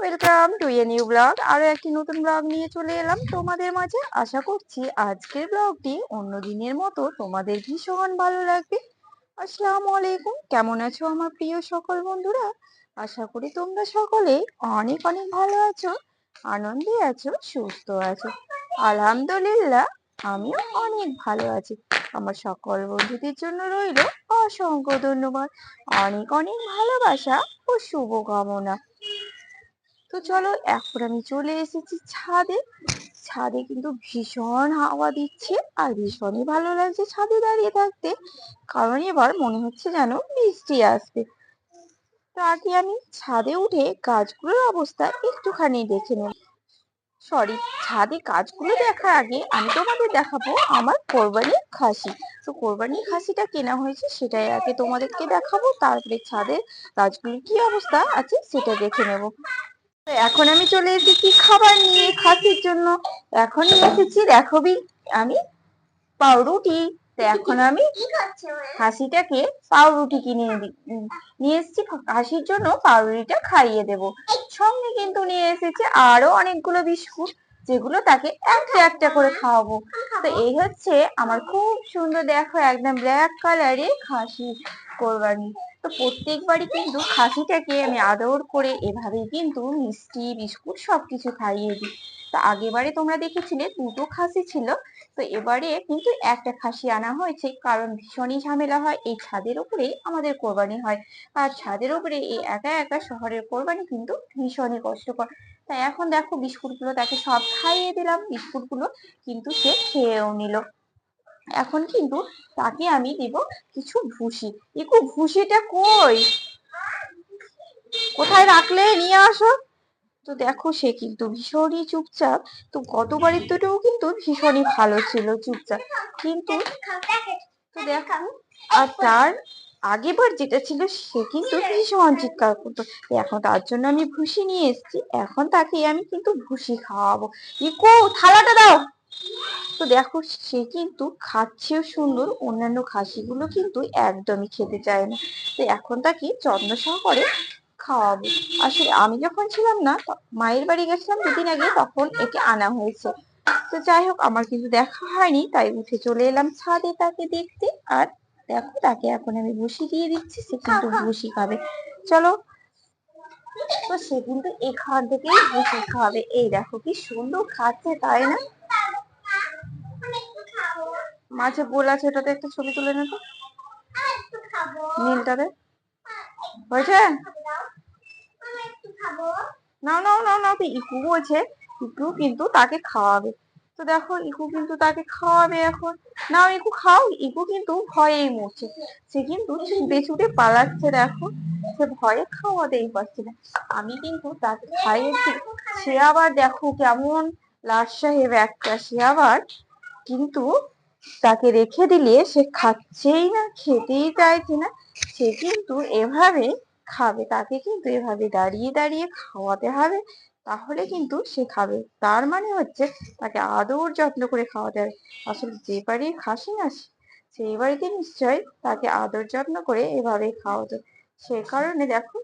Welcome to a new blog. আরও একটি নতুন ব্লগ নিয়ে চলে এলাম তোমাদের মাঝে। আশা করছি আজকের ব্লগটি অন্য দিনের মতো তোমাদের ভীষণ ভালো লাগবে। আসসালামু আলাইকুম। কেমন আছো আমার প্রিয় সকল বন্ধুরা? আশা করি তোমরা সকলে অনেক অনেক ভালো আছো, আনন্দে আছো, সুস্থ আছো। আলহামদুলিল্লাহ, আমিও অনেক ভালো আছি। আমার সকল বন্ধুদের জন্য রইল অসংখ্য ধন্যবাদ। অনেক অনেক ভালোবাসা ও শুভকামনা। তো চলো এখন আমি চলে এসেছি ছাদে। ছাদে কিন্তু ভীষণ হাওয়া দিচ্ছে আর ভীষণই ভালো লাগছে ছাদে দাঁড়িয়ে থাকতে। কারণ এবার মনে হচ্ছে যেন বৃষ্টি আসবে। তো আগে আমি ছাদে উঠে গাছগুলোর অবস্থা একটুখানি দেখে নেব। সরি ছাদে গাছগুলো দেখার আগে আমি তোমাদের দেখাবো আমার কোরবানির খাসি। তো কোরবানির খাসিটা কেনা হয়েছে সেটাই আগে তোমাদেরকে দেখাবো। তারপরে ছাদের গাছগুলোর কি অবস্থা আছে সেটা দেখে নেব। এখন আমি চলে এসেছি খাবার নিয়ে, খাসির জন্য। এখন নিয়ে এসেছি দেখবি আমি পাউরুটি। তো এখন আমি হাসিটাকে পাউরুটি কিনে নিয়ে এসেছি। হাসির জন্য পাউরুটিটা খাইয়ে দেব। সঙ্গে কিন্তু নিয়ে এসেছি আরও অনেকগুলো বিস্কুট, যেগুলো তাকে একটা একটা করে খাওয়াবো। তো এই হচ্ছে আমার খুব সুন্দর, দেখো, একদম ব্ল্যাক কালারের খাসি কোরবানি। তো প্রত্যেকবারই কিন্তু খাসিটাকে আমি আদর করে এভাবেই কিন্তু মিষ্টি, বিস্কুট সবকিছু খাইয়ে দিই। তো আগেবারে তোমরা দেখেছিলে দুটো খাসি ছিল, তো এবারে কিন্তু একটা খাসি আনা হয়েছে, কারণ ভীষণই ঝামেলা হয়, এই ছাদের উপরেই আমাদের কোরবানি হয়। আর ছাদের উপরে এই একা একা শহরের কোরবানি কিন্তু ভীষণই কষ্টকর। তাই এখন দেখো বিস্কুটগুলো তাকে সব খাইয়ে দিলাম, বিস্কুটগুলো কিন্তু সে খেয়েও নিল। এখন কিন্তু তাকে আমি দিব কিছু ভুসি একটু ভুসিটা কই? কোথায় রাখলে? নিয়ে আসো। তো দেখো সে কিন্তু ভীষণই চুপচাপ। তো গতবারের দুটোও কিন্তু ভীষণই ভালো ছিল চুপচাপ। কিন্তু তো দেখো, আর তার আগেবার যেটা ছিল সে কিন্তু ভীষণ চিৎকার করতো। এখন তার জন্য আমি ভুসি নিয়ে এসেছি। এখন তাকে আমি কিন্তু ভুসি খাওয়াবো। ইকো, থালাটা দাও। তো দেখো সে কিন্তু খাচ্ছেও সুন্দর অন্যান্য খাসিগুলো কিন্তু একদমই খেতে চায় না। তো এখন তাকে যত্ন সহকারে খাওয়াবো। আসলে আমি যখন ছিলাম না মায়ের বাড়ি গেছিলাম দুদিন আগে তখন একে আনা হয়েছে। তো যাই হোক আমার কিন্তু দেখা হয়নি তাই উঠে চলে এলাম ছাদে তাকে দেখতে। আর দেখো তাকে এখন আমি বসি দিয়ে দিচ্ছি সে কিন্তু বসি খাবে। চলো। তো সে কিন্তু এখান থেকেই বসে খাবে। এই দেখো কি সুন্দর খাচ্ছে তাই না? মাঝে বোল আছে ওটাতে একটা ছবি তুলে নে তো। নীলটাতে। হয়েছে? নাও নাও নাও নাও, তো ইকু বলছে। ইকু কিন্তু তাকে খাওয়াবে। তো দেখো, ইকু কিন্তু তাকে খাওয়াবে এখন। নাও, ইকু খাও। ইকু কিন্তু ভয়েই মরছে। সে কিন্তু ছুটে ছুটে পালাচ্ছে, দেখো। সে ভয়ে খাওয়াতেই পারছে না। আমি কিন্তু তাকে খাইয়েছি। সে আবার দেখো কেমন লাট সাহেব একটা। সে আবার কিন্তু তাকে রেখে দিলে সে খাচ্ছেই না, খেতেই চাইছে না। সে কিন্তু এভাবে খাবে, তাকে কিন্তু এভাবে দাঁড়িয়ে দাঁড়িয়ে খাওয়াতে হবে। তাহলে কিন্তু সে খাবে। তার মানে হচ্ছে তাকে আদর যত্ন করে খাওয়াতে হবে। আসলে যে বাড়ির খাসি না সেই বাড়িতে নিশ্চয়ই তাকে আদর যত্ন করে এভাবে খাওয়াতে সে কারণে দেখো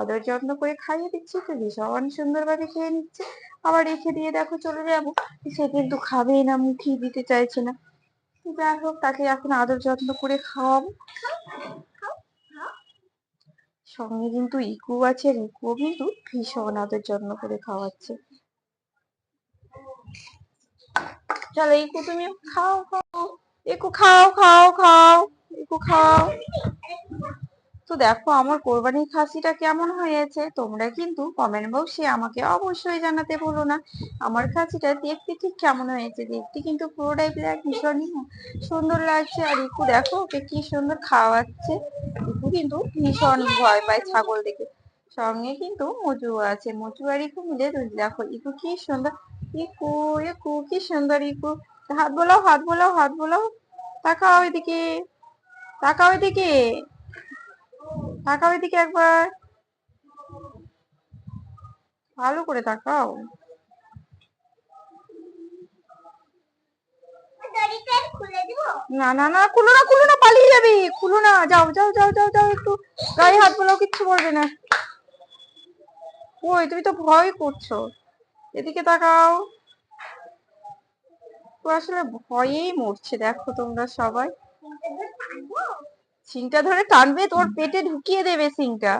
আদর যত্ন করে খাইয়ে দিচ্ছি, তো ভীষণ সুন্দরভাবে খেয়ে নিচ্ছে। আবার রেখে দিয়ে দেখো চলে যাব। সে কিন্তু খাবেই না, মুখেই দিতে চাইছে না। যাই হোক তাকে এখন আদর যত্ন করে খাওয়াবো। সঙ্গে কিন্তু ইকু আছে আর ইকুও কিন্তু ভীষণ আদর যত্ন করে খাওয়াচ্ছে। চলো ইকু তুমি খাও খাও। ইকু খাও খাও খাও। ইকু খাও। তো দেখো, আমার কোরবানির খাসিটা কেমন হয়েছে? তোমরা কিন্তু কমেন্ট বক্সে আমাকে অবশ্যই জানাতে ভুলো না। আমার খাসিটা দেখতে ঠিক কেমন হয়েছে? দেখতে কিন্তু পুরোটাই ব্ল্যাক ভীষণই সুন্দর লাগছে। আর ইকু দেখো, ওকে কি সুন্দর খাওয়াচ্ছে। ইকু কিন্তু ভীষণ ভয় পায় ছাগল দেখে। সঙ্গে কিন্তু মজু আছে। মজু আর ইকু মিলে দেখো, ইকু কি সুন্দর। ইকু ইকু কি সুন্দর, ইকু। হাত বোলাও হাত বোলাও হাত বোলাও। তাকাও এদিকে তাকাও এদিকে। তাকাও এদিকে একবার। ভালো করে তাকাও। না না না, খুলো না খুলো না, পালিয়ে যাবে। খুলো না, যাও যাও যাও যাও যাও একটু। গায়ে হাত বোলাও, কিচ্ছু করবে না। কই তুমি তো ভয় করছ। এদিকে তাকাও। তো আসলে ভয়েই মরছে, দেখো তোমরা সবাই। সিংটা ধরে টানবে তোর পেটে ঢুকিয়ে দেবে সিংটা।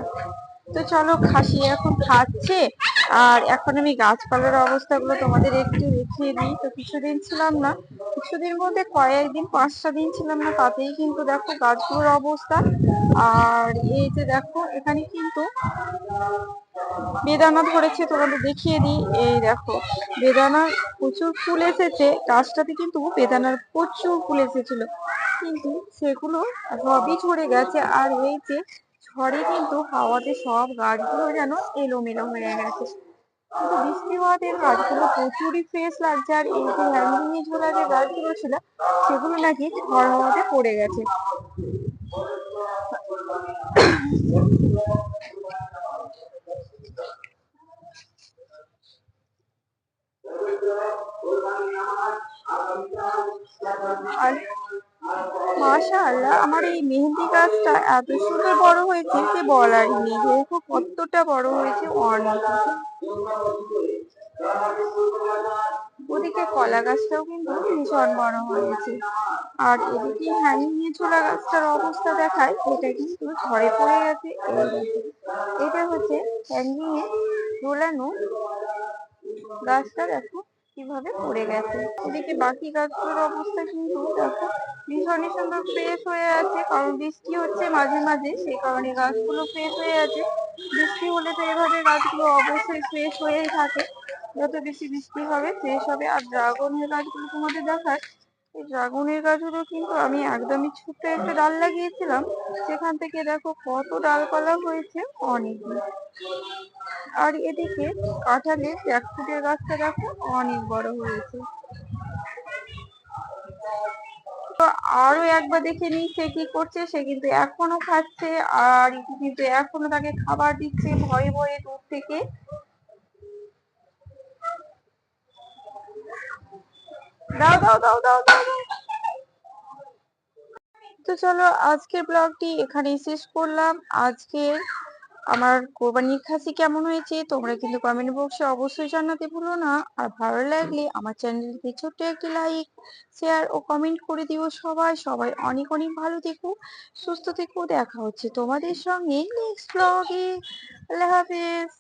তো চলো খাসি এখন খাচ্ছে। আর এখন আমি গাছপালার অবস্থাগুলো তোমাদের একটু দেখিয়ে দিই। তো কিছুদিন ছিলাম না কিছুদিন বলতে কয়েকদিন পাঁচটা দিন ছিলাম না তাতেই কিন্তু দেখো গাছগুলোর অবস্থা। আর এই যে দেখো এখানে কিন্তু বেদানা ধরেছে তোমাদের দেখিয়ে দিই। এই দেখো বেদানা প্রচুর ফুল এসেছে। গাছটাতে কিন্তু বেদানার প্রচুর ফুল এসেছিল। কিন্তু সেগুলো সবই ঝরে গেছে আর এই যে ঝড়ে কিন্তু হাওয়াতে সব গাছগুলো যেন এলোমেলো হয়ে গেছে। কিন্তু বৃষ্টি হওয়াতে গাছগুলো প্রচুরই ফ্রেশ লাগছে আর এই যে এ ঝোলা যে গাছগুলো ছিল, সেগুলো নাকি ঝড় হাওয়াতে পড়ে গেছে। আর মাশাআল্লাহ, আমার এই মেহেন্দি গাছটা এত সুন্দর বড় হয়েছে যে বলার নেই। দেখো কতটা বড় হয়েছে, অনেক। ওদিকে কলা গাছটাও কিন্তু ভীষণ বড় হয়েছে। আর এদিকে হ্যাঙ্গিং এ ছোলা গাছটার অবস্থা দেখায়, এটা কিন্তু ঝড়ে পড়ে গেছে এটা হচ্ছে হ্যাঙ্গিং এ ঝোলানো গাছটা, দেখো। কীভাবে পড়ে গেছে। এদিকে বাকি গাছগুলোর অবস্থা কিন্তু দেখো ভীষণই সুন্দর ফ্রেশ হয়ে আছে, কারণ বৃষ্টি হচ্ছে মাঝে মাঝে, সেই কারণে গাছগুলো ফ্রেশ হয়ে আছে। বৃষ্টি হলে তো এভাবে গাছগুলো অবশ্যই ফ্রেশ হয়েই থাকে। যত বেশি বৃষ্টি হবে ফ্রেশ হবে। আর ড্রাগনের গাছগুলো তোমাদের দেখায় এই ড্রাগনের গাছগুলো কিন্তু আমি একদমই ছোট্ট একটা ডাল লাগিয়েছিলাম। সেখান থেকে দেখো কত ডালপালা হয়েছে অনেকগুলো। আর এদিকে কাঁঠালের জ্যাকফ্রুটের গাছটা দেখো অনেক বড় হয়েছে। তো আরও একবার দেখে নিই সে কি করছে, সে কিন্তু এখনও খাচ্ছে, আর কিন্তু এখনও তাকে খাবার দিচ্ছে ভয়ে ভয়ে দূর থেকে। দাও দাও দাও দাও দাও। তো চলো, আজকের ব্লগটি এখানেই শেষ করলাম। আজকে আমার কোরবানির খাসি কেমন হয়েছে, তোমরা কিন্তু কমেন্ট বক্সে অবশ্যই জানাতে ভুলো না। আর ভালো লাগলে আমার চ্যানেলটি ছোট্ট একটি লাইক শেয়ার ও কমেন্ট করে দিও সবাই। সবাই অনেক অনেক ভালো থেকো, সুস্থ থেকো। দেখা হচ্ছে তোমাদের সঙ্গে নেক্সট ব্লগে আল্লাহ হাফেজ।